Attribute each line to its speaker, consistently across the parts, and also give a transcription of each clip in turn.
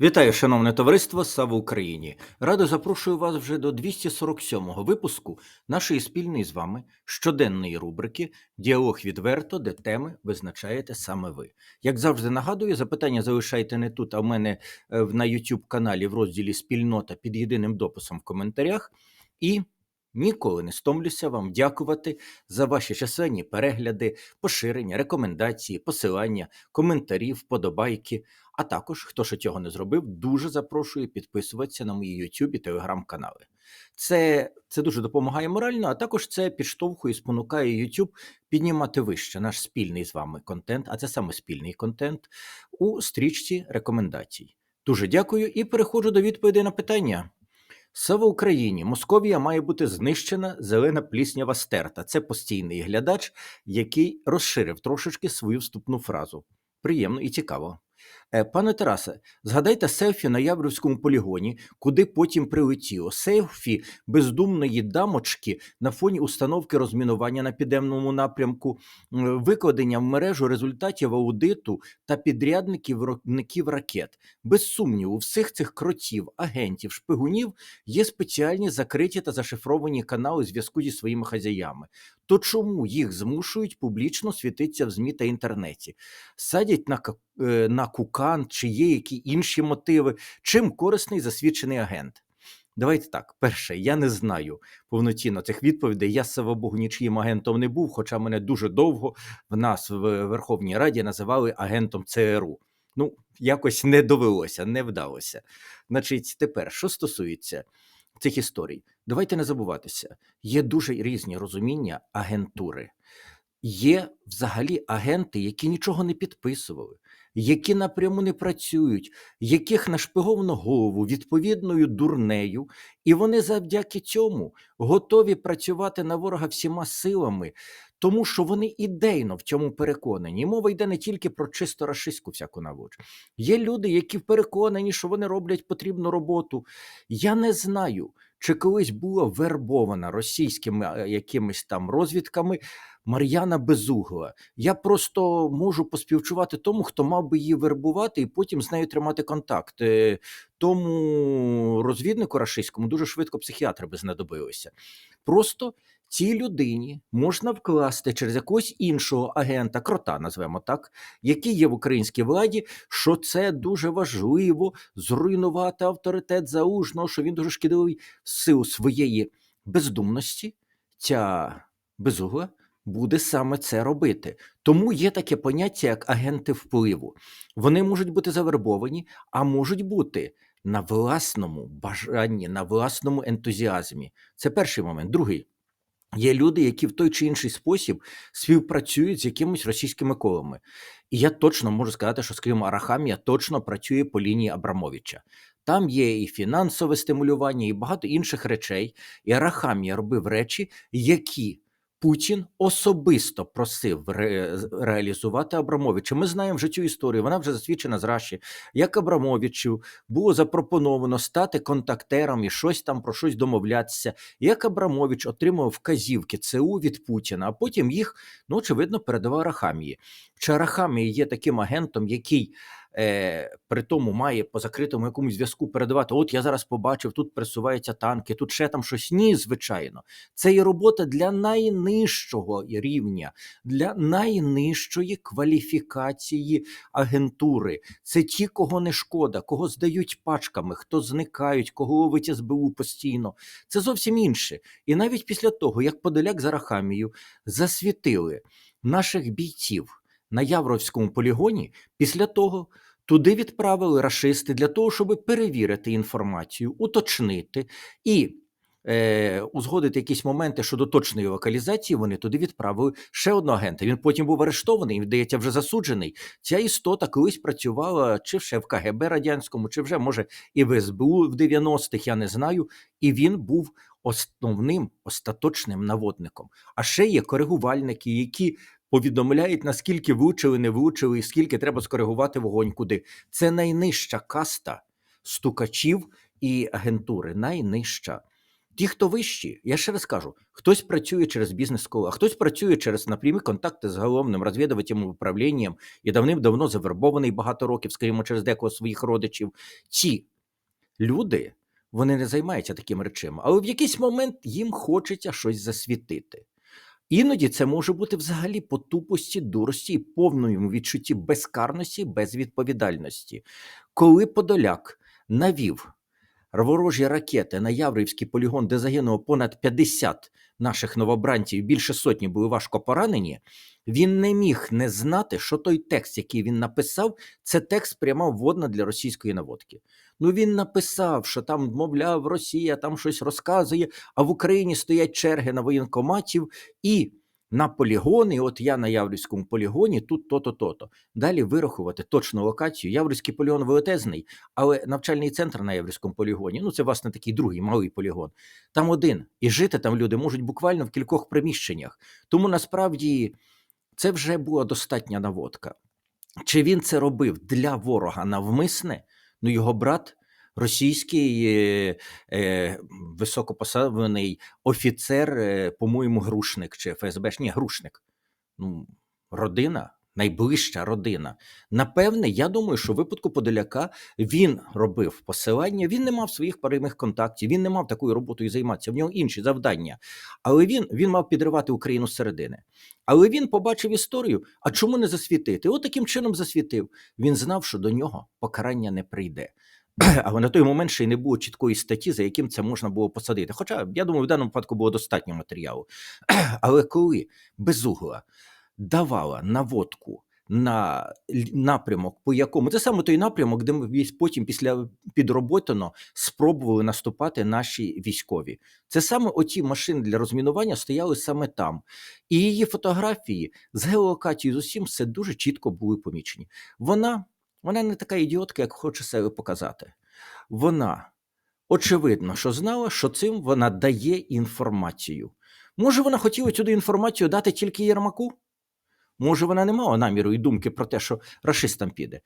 Speaker 1: Вітаю, шановне товариство Слава Україні! Радо запрошую вас вже до 247-го випуску нашої спільної з вами щоденної рубрики Діалог відверто, де теми визначаєте саме ви. Як завжди нагадую, запитання залишайте не тут, а в мене е, на YouTube каналі в розділі Спільнота під єдиним дописом в коментарях. І ніколи не стомлюся вам дякувати за ваші численні перегляди, поширення, рекомендації, посилання, коментарі, вподобайки. А також, хто ще цього не зробив, дуже запрошую підписуватися на мої YouTube і Telegram канали. Це, це дуже допомагає морально, а також це підштовхує і спонукає YouTube піднімати вище наш спільний з вами контент, а це саме спільний контент у стрічці рекомендацій. Дуже дякую і переходжу до відповідей на питання. Слава Україні! Московія має бути знищена, зелена пліснява стерта. Це постійний глядач, який розширив трошечки свою вступну фразу. Приємно і цікаво. Е, Пане Тарасе, згадайте селфі на Яврівському полігоні, куди потім прилетіло. Селфі бездумної дамочки на фоні установки розмінування на підемному напрямку, викладення в мережу результатів аудиту та підрядників виробників ракет. Без сумніву, всіх цих кротів, агентів, шпигунів є спеціальні закриті та зашифровані канали зв'язку зі своїми хазяями. То чому їх змушують публічно світитися в ЗМІ та інтернеті? Садять на, е, на кукан, чи є які інші мотиви, чим корисний засвідчений агент? Давайте так. Перше, я не знаю повноцінно цих відповідей. Я, слава Богу, нічиїм агентом не був, хоча мене дуже довго в нас в Верховній Раді називали агентом ЦРУ. Ну, якось не довелося, не вдалося. Значить, тепер, що стосується цих історій, давайте не забуватися, є дуже різні розуміння агентури. Є взагалі агенти, які нічого не підписували, які напряму не працюють, яких нашпиговано голову відповідною дурнею, і вони завдяки цьому готові працювати на ворога всіма силами, тому що вони ідейно в цьому переконані. Мова йде не тільки про чисто рашистську всяку наводь. Є люди, які переконані, що вони роблять потрібну роботу. Я не знаю, чи колись була вербована російськими е, якимись там розвідками Мар'яна Безугла. Я просто можу поспівчувати тому, хто мав би її вербувати і потім з нею тримати контакт. Е, Тому розвіднику рашистському дуже швидко психіатри би знадобилися. Просто цій людині можна вкласти через якогось іншого агента, крота, назвемо так, який є в українській владі, що це дуже важливо зруйнувати авторитет залужного, що він дуже шкідливий силу своєї бездумності. Ця безугла буде саме це робити. Тому є таке поняття, як агенти впливу. Вони можуть бути завербовані, а можуть бути на власному бажанні, на власному ентузіазмі. Це перший момент. Другий. Є люди, які в той чи інший спосіб співпрацюють з якимись російськими колами. І я точно можу сказати, що, скажімо, Арахамія точно працює по лінії Абрамовича. Там є і фінансове стимулювання, і багато інших речей. І Арахамія робив речі, які Путін особисто просив ре- реалізувати Абрамовича. Ми знаємо вже цю історію. Вона вже засвідчена з Раші. Як Абрамовичу було запропоновано стати контактером і щось там про щось домовлятися. Як Абрамович отримав вказівки ЦУ від Путіна, а потім їх, ну очевидно, передавав Арахамії. Чи Арахамія є таким агентом, який е, при тому має по закритому якомусь зв'язку передавати: от я зараз побачив, тут пресуваються танки, тут ще там щось. Ні, звичайно. Це є робота для найнижчого рівня, для найнижчої кваліфікації агентури. Це ті, кого не шкода, кого здають пачками, хто зникають, кого ловить СБУ постійно. Це зовсім інше. І навіть після того, як Подоляк з Арахамією засвітили наших бійців на Явровському полігоні, після того туди відправили рашисти для того, щоб перевірити інформацію, уточнити і. Е, узгодити якісь моменти щодо точної локалізації, вони туди відправили ще одного агента. Він потім був арештований, він, здається, вже засуджений. Ця істота колись працювала чи ще в КГБ радянському, чи вже може і в СБУ в 90-х, я не знаю. І він був основним остаточним наводником. А ще є коригувальники, які повідомляють, наскільки влучили, не влучили, і скільки треба скоригувати вогонь куди. Це найнижча каста стукачів і агентури, найнижча. Ті, хто вищі, я ще раз кажу, хтось працює через бізнес-коло, а хтось працює через напрямі контакти з головним розвідувальним управлінням і давним-давно завербований багато років, скажімо, через декого своїх родичів. Ці люди вони не займаються такими речами, але в якийсь момент їм хочеться щось засвітити. Іноді це може бути взагалі по тупості, дурості і повному відчутті безкарності, безвідповідальності. Коли Подоляк навів ворожі ракети на Яврівський полігон, де загинуло понад 50 наших новобранців, більше сотні були важко поранені, він не міг не знати, що той текст, який він написав, це текст пряма вводна для російської наводки. Ну він написав, що там, мовляв, Росія там щось розказує, а в Україні стоять черги на воєнкоматів і на полігони. От я на Яврівському полігоні, тут то-то, то-то. Далі вирахувати точну локацію. Яврівський полігон велетезний, але навчальний центр на Яврівському полігоні, ну це власне такий другий малий полігон. Там один. І жити там люди можуть буквально в кількох приміщеннях. Тому насправді це вже була достатня наводка. Чи він це робив для ворога навмисне? Ну, його брат, російський е, е, високопоставлений офіцер, е, по-моєму, грушник чи ФСБ, ні, грушник. Ну, родина, найближча родина. Напевне, я думаю, що в випадку Подоляка він робив посилання, він не мав своїх прямих контактів, він не мав такою роботою займатися, в нього інші завдання. Але він, він мав підривати Україну зсередини. Але він побачив історію. А чому не засвітити? От таким чином засвітив. Він знав, що до нього покарання не прийде. Але на той момент ще й не було чіткої статті, за яким це можна було посадити. Хоча, я думаю, в даному випадку було достатньо матеріалу. Але коли безугла давала наводку на напрямок, по якому це саме той напрямок, де ми потім після підроботано спробували наступати наші військові. Це саме оті машини для розмінування стояли саме там. І її фотографії з геолокацією з усім все дуже чітко були помічені. Вона, вона не така ідіотка, як хоче себе показати. Вона очевидно, що знала, що цим вона дає інформацію. Може, вона хотіла цю інформацію дати тільки Єрмаку? Може, вона не мала наміру і думки про те, що рашистам піде.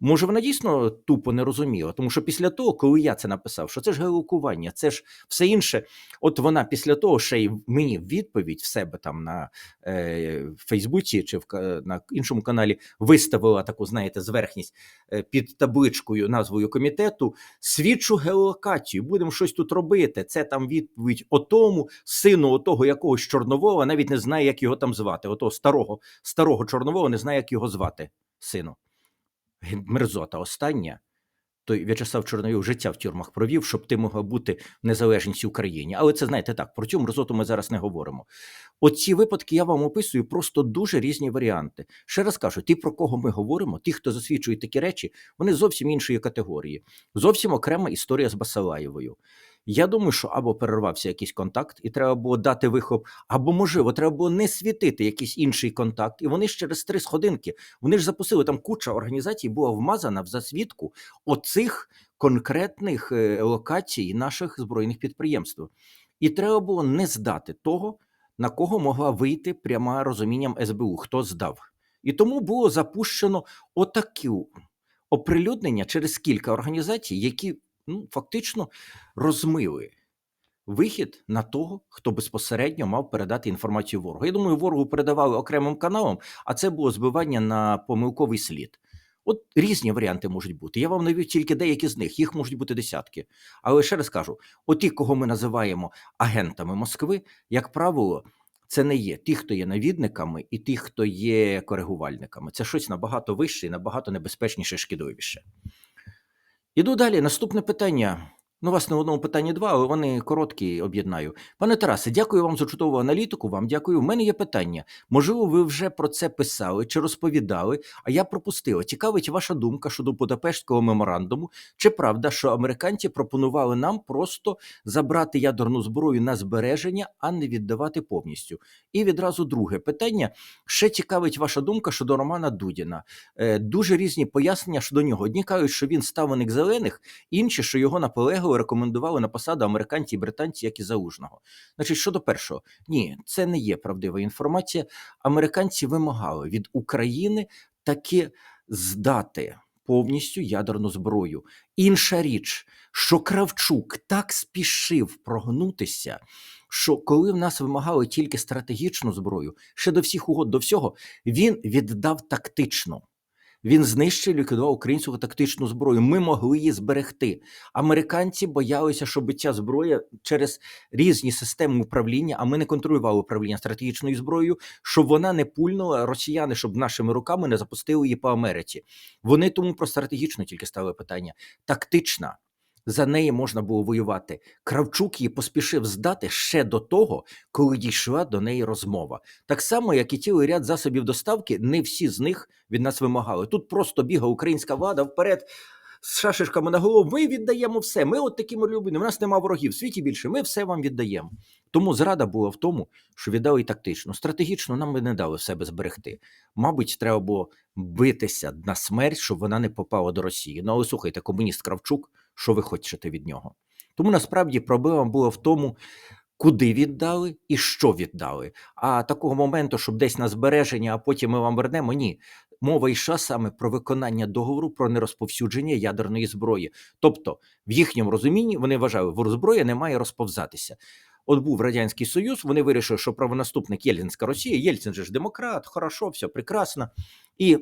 Speaker 1: Може, вона дійсно тупо не розуміла, тому що після того, коли я це написав, що це ж геолокування, це ж все інше. От вона після того ще й мені відповідь в себе там на е, Фейсбуці чи в на іншому каналі виставила таку, знаєте, зверхність е, під табличкою назвою комітету. Свідчу геолокацію, будемо щось тут робити. Це там відповідь отому сину отого якогось Чорнового, навіть не знає, як його там звати. Отого старого, старого Чорнового не знає, як його звати сину. Мерзота остання. Той В'ячеслав Чорновіл життя в тюрмах провів, щоб ти могла бути в незалежній Україні. Але це знаєте так, про цю мерзоту ми зараз не говоримо. Оці випадки я вам описую просто дуже різні варіанти. Ще раз кажу, ті, про кого ми говоримо, ті, хто засвідчує такі речі, вони зовсім іншої категорії. Зовсім окрема історія з Басалаєвою. Я думаю, що або перервався якийсь контакт, і треба було дати вихоп, або, можливо, треба було не світити якийсь інший контакт. І вони ж через три сходинки, вони ж запустили там куча організацій, була вмазана в засвідку оцих конкретних е, локацій наших збройних підприємств. І треба було не здати того, на кого могла вийти пряма розумінням СБУ, хто здав. І тому було запущено отакі оприлюднення через кілька організацій, які ну, фактично розмили вихід на того, хто безпосередньо мав передати інформацію ворогу. Я думаю, ворогу передавали окремим каналам, а це було збивання на помилковий слід. От різні варіанти можуть бути. Я вам навів тільки деякі з них, їх можуть бути десятки. Але ще раз кажу: оті, кого ми називаємо агентами Москви, як правило, це не є ті, хто є навідниками, і ті, хто є коригувальниками. Це щось набагато вище і набагато небезпечніше, шкідливіше. Іду далі. Наступне питання. Ну, власне, в одному питанні два, але вони короткі, об'єднаю. Пане Тарасе, дякую вам за чудову аналітику. Вам дякую. У мене є питання. Можливо, ви вже про це писали чи розповідали, а я пропустила. Цікавить ваша думка щодо Будапештського меморандуму. Чи правда, що американці пропонували нам просто забрати ядерну зброю на збереження, а не віддавати повністю? І відразу друге питання. Ще цікавить ваша думка щодо Романа Дудіна. Е, дуже різні пояснення щодо нього. Одні кажуть, що він ставленик зелених, інші, що його наполегливо рекомендували на посаду американці і британці, як і залужного. Значить, щодо першого, ні, це не є правдива інформація. Американці вимагали від України таки здати повністю ядерну зброю. Інша річ, що Кравчук так спішив прогнутися, що коли в нас вимагали тільки стратегічну зброю, ще до всіх угод, до всього, він віддав тактичну. Він знищив ліквідував українську тактичну зброю. Ми могли її зберегти. Американці боялися, щоб ця зброя через різні системи управління, а ми не контролювали управління стратегічною зброєю, щоб вона не пульнула росіяни, щоб нашими руками не запустили її по Америці. Вони тому про стратегічну тільки ставили питання. Тактична. За неї можна було воювати. Кравчук її поспішив здати ще до того, коли дійшла до неї розмова. Так само, як і цілий ряд засобів доставки, не всі з них від нас вимагали. Тут просто бігла українська влада вперед з шашечками на голову. Ми віддаємо все. Ми от такі миролюбні, У нас нема ворогів. В світі більше. Ми все вам віддаємо. Тому зрада була в тому, що віддали і тактично. Стратегічно нам би не дали себе зберегти. Мабуть, треба було битися на смерть, щоб вона не попала до Росії. Ну але слухайте, комуніст Кравчук, що ви хочете від нього? Тому насправді проблема була в тому, куди віддали і що віддали. А такого моменту, щоб десь на збереження, а потім ми вам вернемо, ні. Мова йшла саме про виконання договору про нерозповсюдження ядерної зброї. Тобто, в їхньому розумінні вони вважали, що зброя не має розповзатися. От був Радянський Союз, вони вирішили, що правонаступник Єльцинська Росія, Єльцин же ж демократ, хорошо, все прекрасно. І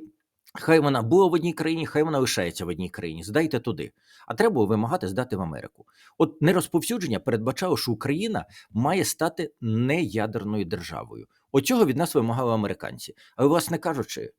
Speaker 1: хай вона була в одній країні, хай вона лишається в одній країні. Здайте туди. А треба було вимагати здати в Америку. От нерозповсюдження передбачало, що Україна має стати неядерною державою. Оцього від нас вимагали американці. Але, власне кажучи,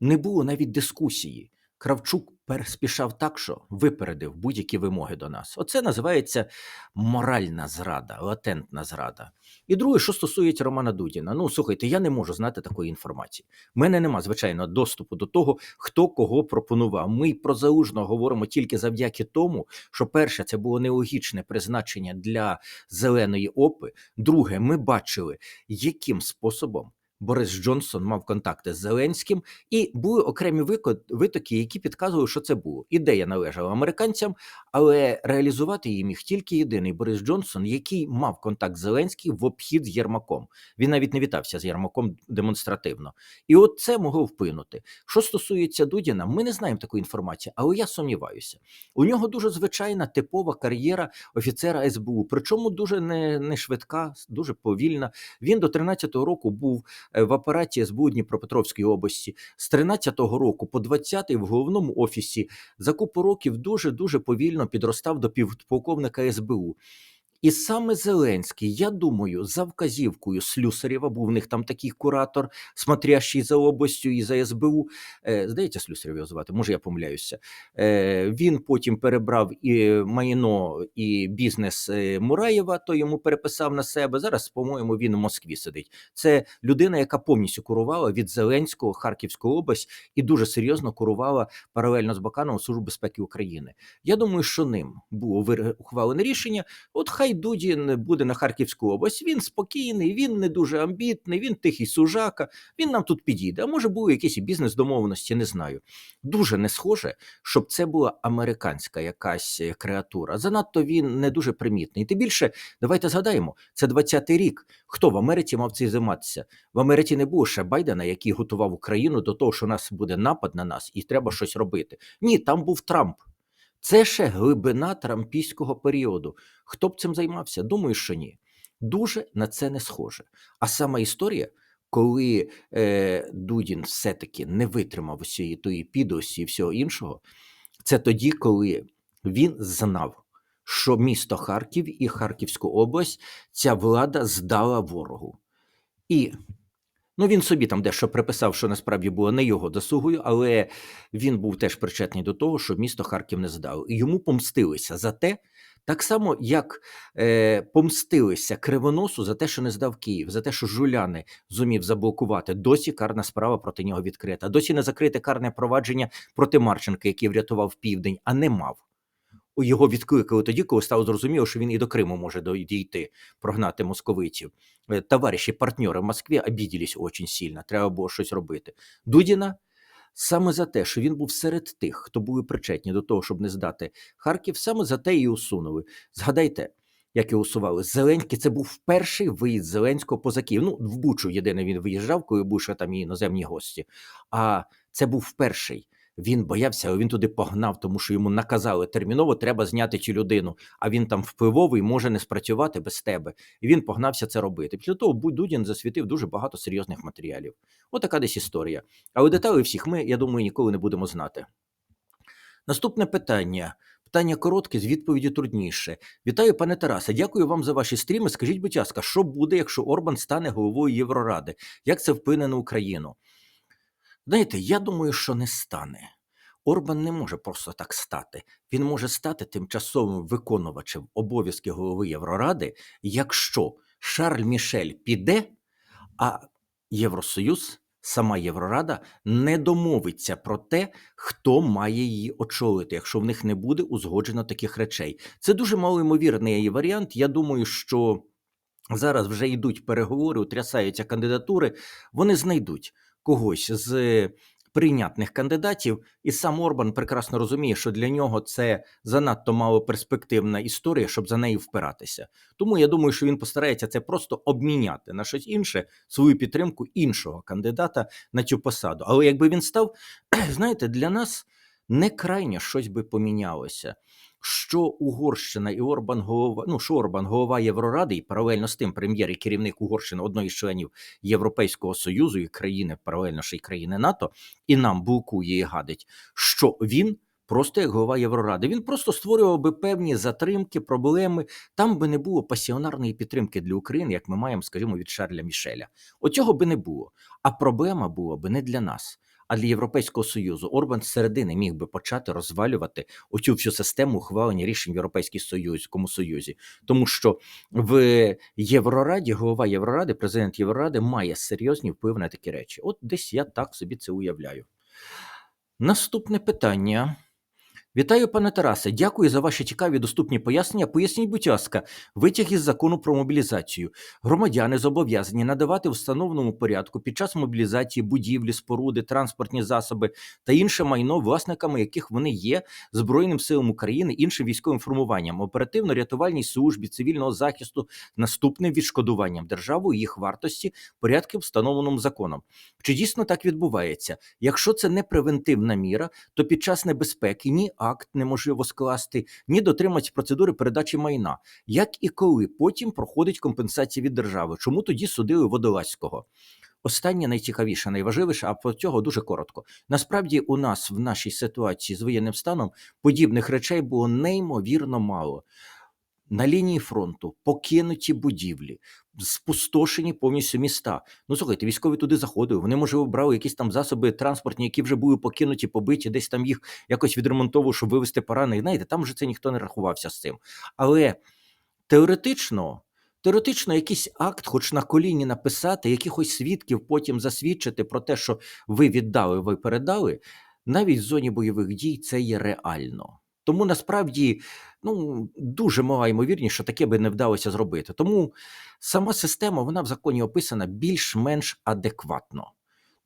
Speaker 1: не було навіть дискусії. Кравчук переспішав так, що випередив будь-які вимоги до нас. Оце називається моральна зрада, латентна зрада. І друге, що стосується Романа Дудіна. Ну слухайте, я не можу знати такої інформації. У мене нема звичайно доступу до того, хто кого пропонував. Ми про залужного говоримо тільки завдяки тому, що перше, це було нелогічне призначення для зеленої опи. Друге, ми бачили, яким способом. Борис Джонсон мав контакти з Зеленським, і були окремі витоки, які підказували, що це було. Ідея належала американцям, але реалізувати її міг тільки єдиний Борис Джонсон, який мав контакт з Зеленським в обхід з Єрмаком. Він навіть не вітався з Єрмаком демонстративно. І от це могло вплинути. Що стосується Дудіна, ми не знаємо такої інформації, але я сумніваюся. У нього дуже звичайна типова кар'єра офіцера СБУ, причому дуже не, не швидка, дуже повільна. Він до 13-го року був. Е, в апараті СБУ Дніпропетровської області з 13-го року по 20-й в головному офісі за купу років дуже дуже повільно підростав до півполковника СБУ. І саме Зеленський, я думаю, за вказівкою Слюсарєва, був в них там такий куратор, смотрящий за областю і за СБУ. Е, здається, Слюсарєв його звати, може я помиляюся. Е, він потім перебрав і майно, і бізнес е, Мураєва, то йому переписав на себе. Зараз, по-моєму, він у Москві сидить. Це людина, яка повністю курувала від Зеленського Харківську область і дуже серйозно курувала паралельно з Бакановим Службу безпеки України. Я думаю, що ним було ухвалене рішення. От хай Дудін буде на Харківську область. Він спокійний, він не дуже амбітний, він тихий сужака. Він нам тут підійде. А може були якісь бізнес-домовленості, не знаю. Дуже не схоже, щоб це була американська якась е, креатура. Занадто він не дуже примітний. Тим більше, давайте згадаємо, це 20-й рік. Хто в Америці мав цим займатися? В Америці не було ще Байдена, який готував Україну до того, що у нас буде напад на нас, і треба щось робити. Ні, там був Трамп. Це ще глибина трампійського періоду. Хто б цим займався? Думаю, що ні. Дуже на це не схоже. А сама історія, коли е, Дудін все-таки не витримав усієї тої підосі і всього іншого, це тоді, коли він знав, що місто Харків і Харківську область ця влада здала ворогу. І Ну, він собі там дещо приписав, що насправді було не його заслугою, але він був теж причетний до того, що місто Харків не здав. І йому помстилися за те, так само, як е, помстилися кривоносу за те, що не здав Київ, за те, що жуляни зумів заблокувати. Досі карна справа проти нього відкрита. Досі не закрите карне провадження проти Марченка, який врятував південь, а не мав його відкликали тоді, коли стало зрозуміло, що він і до Криму може дійти, прогнати московитів. Е, товариші, партнери в Москві обіділись дуже сильно. Треба було щось робити. Дудіна саме за те, що він був серед тих, хто були причетні до того, щоб не здати Харків, саме за те і усунули. Згадайте. Як його усували Зеленський, це був перший виїзд Зеленського поза Київ. Ну, в Бучу єдине він виїжджав, коли був ще там іноземні гості. А це був перший Він боявся, але він туди погнав, тому що йому наказали терміново треба зняти цю людину. А він там впливовий, може не спрацювати без тебе. І він погнався це робити. Після того Дудін засвітив дуже багато серйозних матеріалів. Отака десь історія. Але деталі всіх ми, я думаю, ніколи не будемо знати. Наступне питання. Питання коротке, з відповіді трудніше. Вітаю, пане Тарасе. Дякую вам за ваші стріми. Скажіть, будь ласка, що буде, якщо Орбан стане головою Євроради? Як це вплине на Україну? Знаєте, я думаю, що не стане. Орбан не може просто так стати. Він може стати тимчасовим виконувачем обов'язків голови Євроради, якщо Шарль Мішель піде, а Євросоюз, сама Єврорада не домовиться про те, хто має її очолити, якщо в них не буде узгоджено таких речей. Це дуже малоймовірний варіант. Я думаю, що зараз вже йдуть переговори, утрясаються кандидатури. Вони знайдуть когось з прийнятних кандидатів, і сам Орбан прекрасно розуміє, що для нього це занадто малоперспективна історія, щоб за неї впиратися. Тому я думаю, що він постарається це просто обміняти на щось інше, свою підтримку іншого кандидата на цю посаду. Але якби він став, знаєте, для нас не крайне щось би помінялося. Що Угорщина і Орбан голова, ну що Орбан голова Євроради, і паралельно з тим прем'єр і керівник Угорщини, одної з членів Європейського Союзу і країни, паралельно ще й країни НАТО, і нам блокує і гадить, що він просто як голова Євроради. Він просто створював би певні затримки, проблеми. Там би не було пасіонарної підтримки для України, як ми маємо, скажімо, від Шарля Мішеля. Оцього би не було. А проблема була би не для нас. А для Європейського Союзу Орбан з середини міг би почати розвалювати оцю всю систему ухвалення рішень в Європейському Союзькому Союзі. Тому що в Єврораді, голова Євроради, президент Євроради має серйозні вплив на такі речі. От десь я так собі це уявляю. Наступне питання. Вітаю, пане Тарасе. Дякую за ваші цікаві доступні пояснення. Поясніть, будь ласка, витяг із закону про мобілізацію. Громадяни зобов'язані надавати в встановленому порядку під час мобілізації будівлі, споруди, транспортні засоби та інше майно, власниками яких вони є Збройним силам України, іншим військовим формуванням, оперативно-рятувальній службі, цивільного захисту, наступним відшкодуванням державою їх вартості, порядки встановленому законом. Чи дійсно так відбувається? Якщо це не превентивна міра, то під час небезпеки ні акт неможливо скласти, ні дотриматися процедури передачі майна. Як і коли потім проходить компенсація від держави? Чому тоді судили Водолазького? Останнє найцікавіше, найважливіше, а про цього дуже коротко. Насправді, у нас в нашій ситуації з воєнним станом подібних речей було неймовірно мало. На лінії фронту покинуті будівлі, спустошені повністю міста. Ну слухайте, військові туди заходили. Вони можливо брали якісь там засоби транспортні, які вже були покинуті, побиті, десь там їх якось відремонтовували, щоб вивезти поранених. Знаєте, там вже це ніхто не рахувався з цим. Але теоретично. Теоретично, якийсь акт, хоч на коліні написати, якихось свідків потім засвідчити про те, що ви віддали, ви передали, навіть в зоні бойових дій це є реально. Тому насправді ну, дуже мала ймовірність, що таке би не вдалося зробити. Тому сама система вона в законі описана більш-менш адекватно.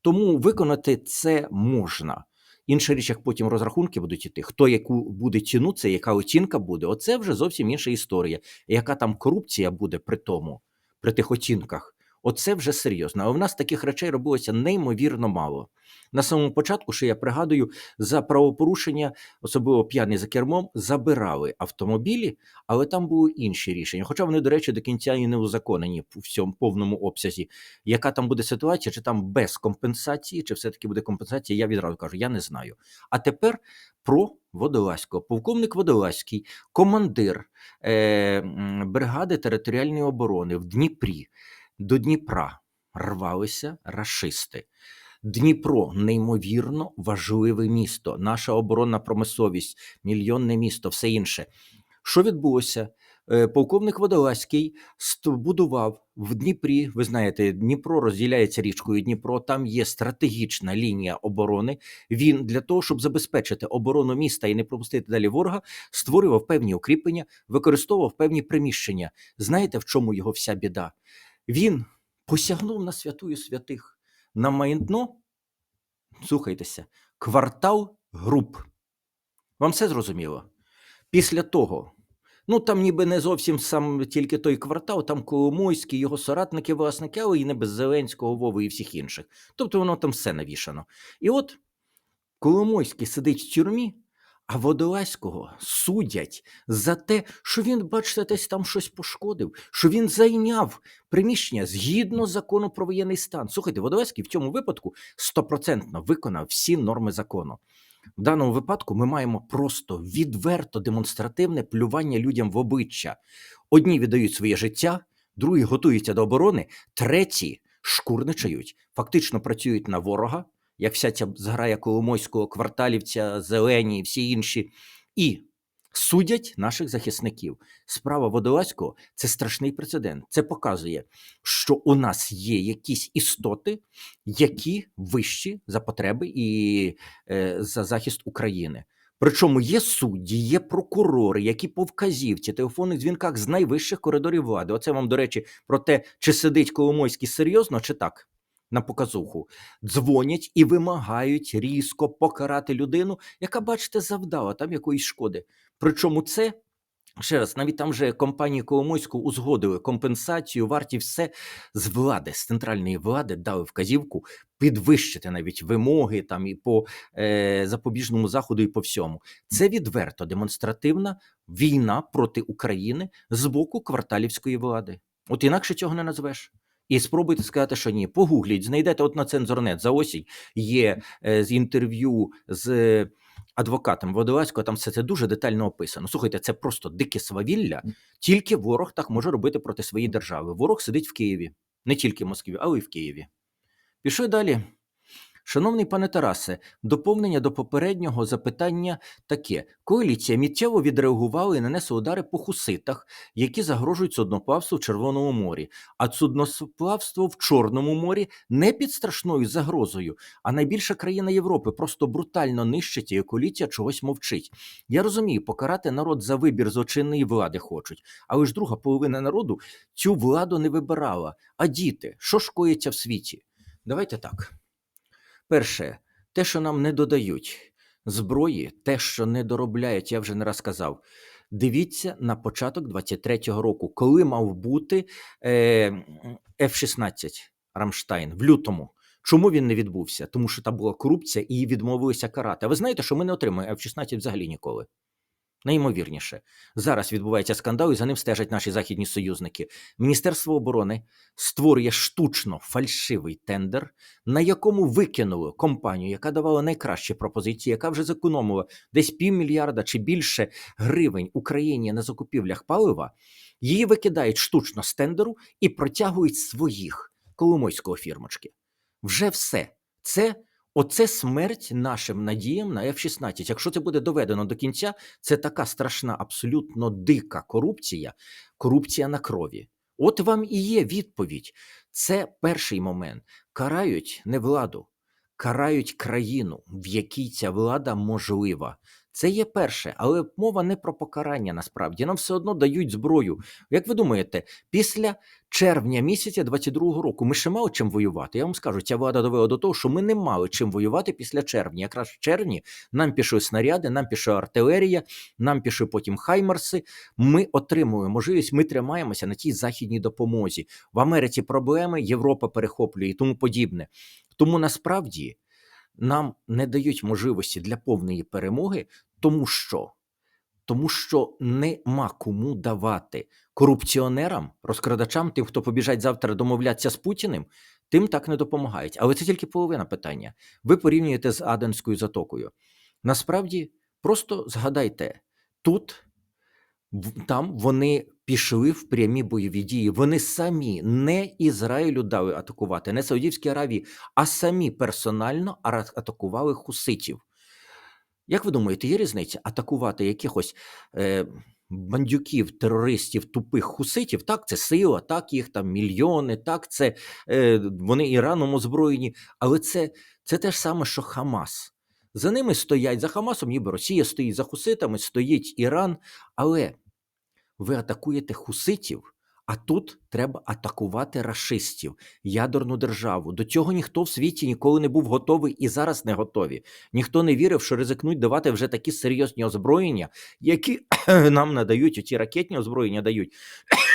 Speaker 1: Тому виконати це можна. Інша річ, як потім розрахунки будуть іти, хто яку буде ціну, це яка оцінка буде, оце вже зовсім інша історія. Яка там корупція буде при тому, при тих оцінках, оце вже серйозно. А в нас таких речей робилося неймовірно мало. На самому початку, що я пригадую, за правопорушення, особливо п'яний за кермом, забирали автомобілі, але там були інші рішення. Хоча вони, до речі, до кінця і не узаконені в цьому повному обсязі. Яка там буде ситуація, чи там без компенсації, чи все-таки буде компенсація, я відразу кажу, я не знаю. А тепер про Водолазького. Полковник Водолазький, командир е, бригади територіальної оборони в Дніпрі. До Дніпра рвалися рашисти. Дніпро неймовірно важливе місто, наша оборонна промисловість, мільйонне місто, все інше. Що відбулося? Е, полковник Водолазький будував в Дніпрі. Ви знаєте, Дніпро розділяється річкою Дніпро. Там є стратегічна лінія оборони. Він для того, щоб забезпечити оборону міста і не пропустити далі ворога, створював певні укріплення, використовував певні приміщення. Знаєте, в чому його вся біда? Він посягнув на святую святих на майно, слухайтеся, квартал груп. Вам все зрозуміло? Після того, ну там ніби не зовсім сам тільки той квартал, там Коломойський, його соратники, власники, але і не без Зеленського, Вови і всіх інших. Тобто воно там все навішано. І от Коломойський сидить в тюрмі, а Водолазького судять за те, що він, бачите, десь там щось пошкодив, що він зайняв приміщення згідно закону про воєнний стан. Слухайте, Водолазький в цьому випадку стопроцентно виконав всі норми закону. В даному випадку ми маємо просто відверто демонстративне плювання людям в обличчя. Одні віддають своє життя, другі готуються до оборони, треті шкурничають, фактично працюють на ворога, як вся ця зграя Коломойського, кварталівця, зелені і всі інші, і судять наших захисників. Справа Водолазького це страшний прецедент. Це показує, що у нас є якісь істоти, які вищі за потреби і е, за захист України. Причому є судді, є прокурори, які по вказівці телефонних дзвінках з найвищих коридорів влади. Оце вам, до речі, про те, чи сидить Коломойський серйозно, чи так. На показуху дзвонять і вимагають різко покарати людину, яка, бачите, завдала там якоїсь шкоди. Причому це ще раз, навіть там вже компанії Коломойського узгодили компенсацію, вартість все з влади, з центральної влади дали вказівку підвищити навіть вимоги там і по е, запобіжному заходу, і по всьому. Це відверто демонстративна війна проти України з боку кварталівської влади. От інакше цього не назвеш. І спробуйте сказати, що ні. Погугліть, знайдете от на цензорнет за осінь. Є е, з інтерв'ю з адвокатом Водолазького, там все це дуже детально описано. Слухайте, це просто дике свавілля. Тільки ворог так може робити проти своєї держави. Ворог сидить в Києві, не тільки в Москві, але й в Києві. Пішли далі. Шановний пане Тарасе, доповнення до попереднього запитання таке: коаліція миттєво відреагувала і нанесла удари по хуситах, які загрожують судноплавству в Червоному морі. А судноплавство в Чорному морі не під страшною загрозою, а найбільша країна Європи просто брутально нищить і коаліція чогось мовчить. Я розумію, покарати народ за вибір злочинної влади хочуть, але ж друга половина народу цю владу не вибирала. А діти, що ж коїться в світі? Давайте так. Перше, те, що нам не додають зброї, те, що не доробляють, я вже не раз казав. Дивіться на початок 23-го року, коли мав бути е, F-16 Рамштайн в лютому. Чому він не відбувся? Тому що там була корупція і відмовилися карати. А ви знаєте, що ми не отримаємо F-16 взагалі ніколи. Найімовірніше, зараз відбувається скандал, і за ним стежать наші західні союзники. Міністерство оборони створює штучно фальшивий тендер, на якому викинули компанію, яка давала найкращі пропозиції, яка вже зекономила десь півмільярда чи більше гривень Україні на закупівлях палива. Її викидають штучно з тендеру і протягують своїх коломойського фірмочки. Вже все це. Оце смерть нашим надіям на F-16. Якщо це буде доведено до кінця, це така страшна, абсолютно дика корупція, корупція на крові. От вам і є відповідь. Це перший момент. Карають не владу, карають країну, в якій ця влада можлива. Це є перше, але мова не про покарання насправді. Нам все одно дають зброю. Як ви думаєте, після червня місяця 22-го року ми ще мали чим воювати? Я вам скажу, ця влада довела до того, що ми не мали чим воювати після червня. Якраз в червні нам пішли снаряди, нам пішла артилерія, нам пішли потім хаймерси. Ми отримуємо можливість, ми тримаємося на тій західній допомозі. В Америці проблеми, Європа перехоплює і тому подібне. Тому насправді нам не дають можливості для повної перемоги, тому що тому що нема кому давати корупціонерам, розкрадачам, тим, хто побіжать завтра домовлятися з Путіним, тим так не допомагають. Але це тільки половина питання. Ви порівнюєте з Аденською затокою. Насправді, просто згадайте, тут там вони пішли в прямі бойові дії. Вони самі не Ізраїлю дали атакувати, не Саудівській Аравії, а самі персонально атакували хуситів. Як ви думаєте, є різниця атакувати якихось е, бандюків, терористів, тупих хуситів? Так, це сила, так, їх там мільйони, так, це е, вони Іраном озброєні, але це, це те ж саме, що Хамас. За ними стоять, за Хамасом, ніби Росія стоїть, за хуситами стоїть Іран, але ви атакуєте хуситів, а тут треба атакувати рашистів, ядерну державу. До цього ніхто в світі ніколи не був готовий і зараз не готові. Ніхто не вірив, що ризикнуть давати вже такі серйозні озброєння, які нам надають, оці ракетні озброєння дають.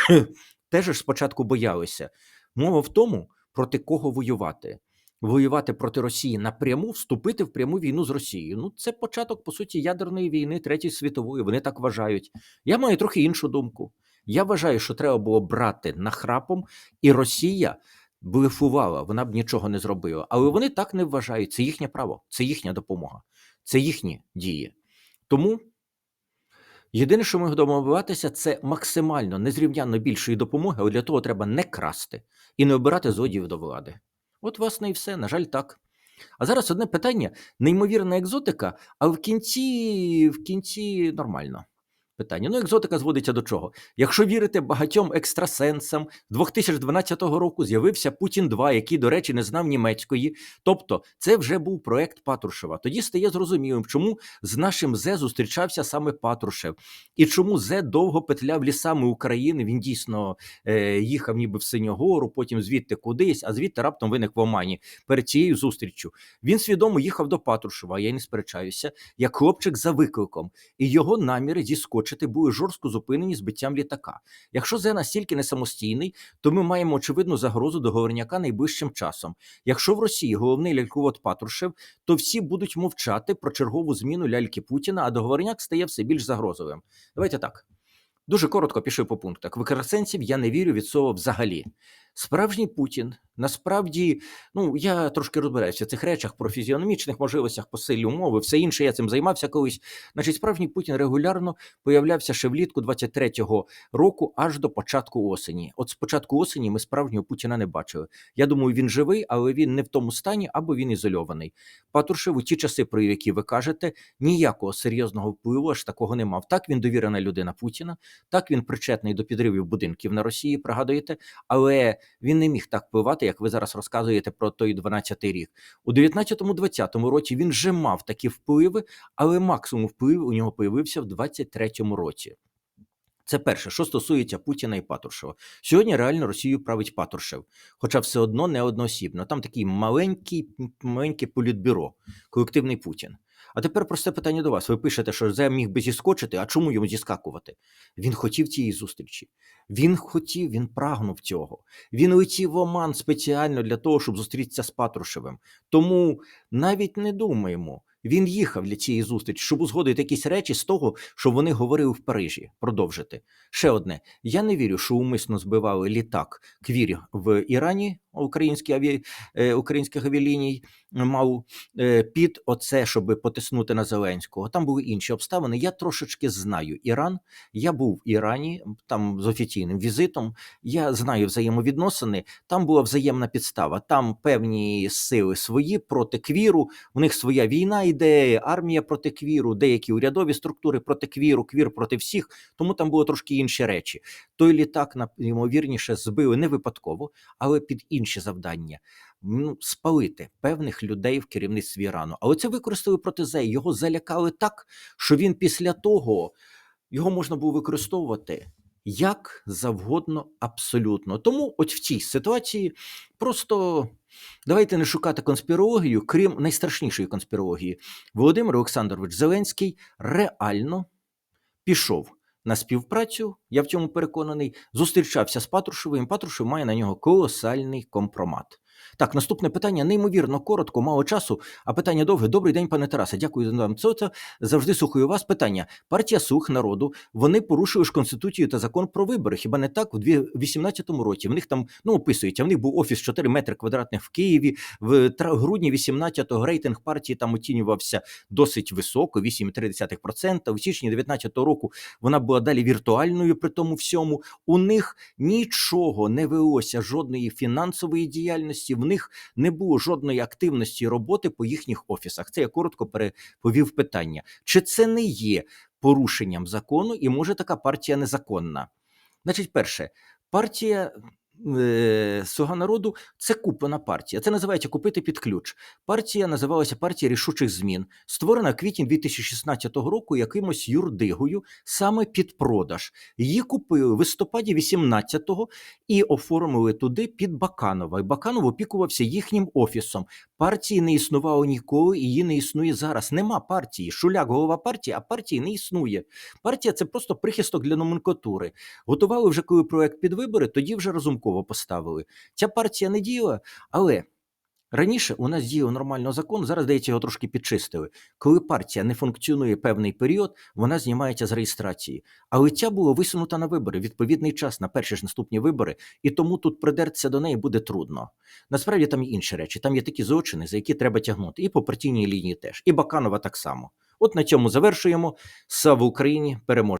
Speaker 1: Теж ж спочатку боялися. Мова в тому, проти кого воювати. Воювати проти Росії напряму, вступити в пряму війну з Росією. Ну, це початок, по суті, ядерної війни Третьої світової. Вони так вважають. Я маю трохи іншу думку. Я вважаю, що треба було брати нахрапом, і Росія блефувала, вона б нічого не зробила. Але вони так не вважають. Це їхнє право, це їхня допомога, це їхні дії. Тому єдине, що ми будемо добиватися, це максимально незрівнянно більшої допомоги, але для того треба не красти і не обирати злодіїв до влади. От, власне, і все. На жаль, так. А зараз одне питання: неймовірна екзотика, а в кінці, в кінці нормально. Питання. Ну, екзотика зводиться до чого? Якщо вірити багатьом екстрасенсам, 2012 року з'явився Путін 2, який, до речі, не знав німецької. Тобто, це вже був проект Патрушева. Тоді стає зрозумілим, чому з нашим Зе зустрічався саме Патрушев, і чому Зе довго петляв лісами України. Він дійсно е, їхав ніби в Синьогору, потім звідти кудись, а звідти раптом виник в Омані перед цією зустріччю. Він свідомо їхав до Патрушева, я й не сперечаюся, як хлопчик за викликом, і його наміри зіскочити були жорстко зупинені збиттям літака. Якщо Зе настільки не самостійний, то ми маємо очевидну загрозу до говорняка найближчим часом. Якщо в Росії головний ляльковод Патрушев, то всі будуть мовчати про чергову зміну ляльки Путіна, а договорняк стає все більш загрозовим. Давайте так. Дуже коротко пішли по пунктах. Викрасенців я не вірю від слова взагалі. Справжній Путін насправді, ну я трошки розбираюся в цих речах про фізіономічних можливостях, по силі умови, все інше я цим займався колись. Значить, справжній Путін регулярно появлявся ще влітку 23-го року, аж до початку осені. От з початку осені ми справжнього Путіна не бачили. Я думаю, він живий, але він не в тому стані або він ізольований. Патрушев у ті часи, про які ви кажете, ніякого серйозного впливу аж такого не мав. Так він довірена людина Путіна, так він причетний до підривів будинків на Росії, пригадуєте, але він не міг так впливати, як ви зараз розказуєте про той 12-й рік. У 19-20 році він вже мав такі впливи, але максимум впливу у нього появився в 23-му році. Це перше, що стосується Путіна і Патрушева. Сьогодні реально Росією править Патрушев, хоча все одно не одноосібно. Там такий маленький, маленьке політбюро, колективний Путін. А тепер просте питання до вас. Ви пишете, що Зе міг би зіскочити, а чому йому зіскакувати? Він хотів цієї зустрічі. Він хотів, він прагнув цього. Він летів в Оман спеціально для того, щоб зустрітися з Патрушевим. Тому навіть не думаємо. Він їхав для цієї зустрічі, щоб узгодити якісь речі з того, що вони говорили в Парижі. Продовжити. Ще одне: я не вірю, що умисно збивали літак Квір в Ірані, українські аві... е, українських авіаліній мав е, під оце, щоб потиснути на Зеленського. Там були інші обставини. Я трошечки знаю Іран. Я був в Ірані там з офіційним візитом. Я знаю взаємовідносини. Там була взаємна підстава. Там певні сили свої проти квіру. У них своя війна йде, армія проти квіру, деякі урядові структури проти квіру, квір проти всіх. Тому там було трошки інші речі. Той літак, ймовірніше, збили не випадково, але під інші завдання. Ну, спалити певних людей в керівництві Ірану. Але це використали проти Зе. Його залякали так, що він після того його можна було використовувати як завгодно абсолютно. Тому, от в цій ситуації, просто давайте не шукати конспірологію, крім найстрашнішої конспірології. Володимир Олександрович Зеленський реально пішов. На співпрацю, я в цьому переконаний, зустрічався з Патрушевим. Патрушев має на нього колосальний компромат. Так, наступне питання неймовірно коротко, мало часу. А питання довге. Добрий день, пане Тарасе. Дякую за вам. Це, це завжди слухаю вас. Питання: партія Сух народу. Вони порушують ж конституцію та закон про вибори. Хіба не так? У 2018 році в них там ну описують, а в них був офіс 4 метри квадратних в Києві. В грудні 18-го рейтинг партії там оцінювався досить високо, 8,3%. У січні 19-го року вона була далі віртуальною. При тому всьому у них нічого не велося, жодної фінансової діяльності. В них не було жодної активності роботи по їхніх офісах. Це я коротко переповів питання. Чи це не є порушенням закону, і може така партія незаконна? Значить, перше, партія. Е, Слуга народу це куплена партія. Це називається купити під ключ. Партія називалася партія рішучих змін, створена квітень 2016 року якимось юрдигою саме під продаж. Її купили в листопаді 18-го і оформили туди під Баканова. Баканов опікувався їхнім офісом. Партії не існувало ніколи, і її не існує зараз. Нема партії. Шуляк голова партії, а партії не існує. Партія це просто прихисток для номенклатури. Готували вже коли проект під вибори, тоді вже Разумкова поставили. Ця партія не діяла, але Раніше у нас діяв нормально закон, зараз, здається, його трошки підчистили. Коли партія не функціонує певний період, вона знімається з реєстрації. Але ця була висунута на вибори, відповідний час на перші ж наступні вибори, і тому тут придертися до неї буде трудно. Насправді там є інші речі. Там є такі злочини, за які треба тягнути, і по партійній лінії теж, і Баканова так само. От на цьому завершуємо. Слава Україні! Переможе!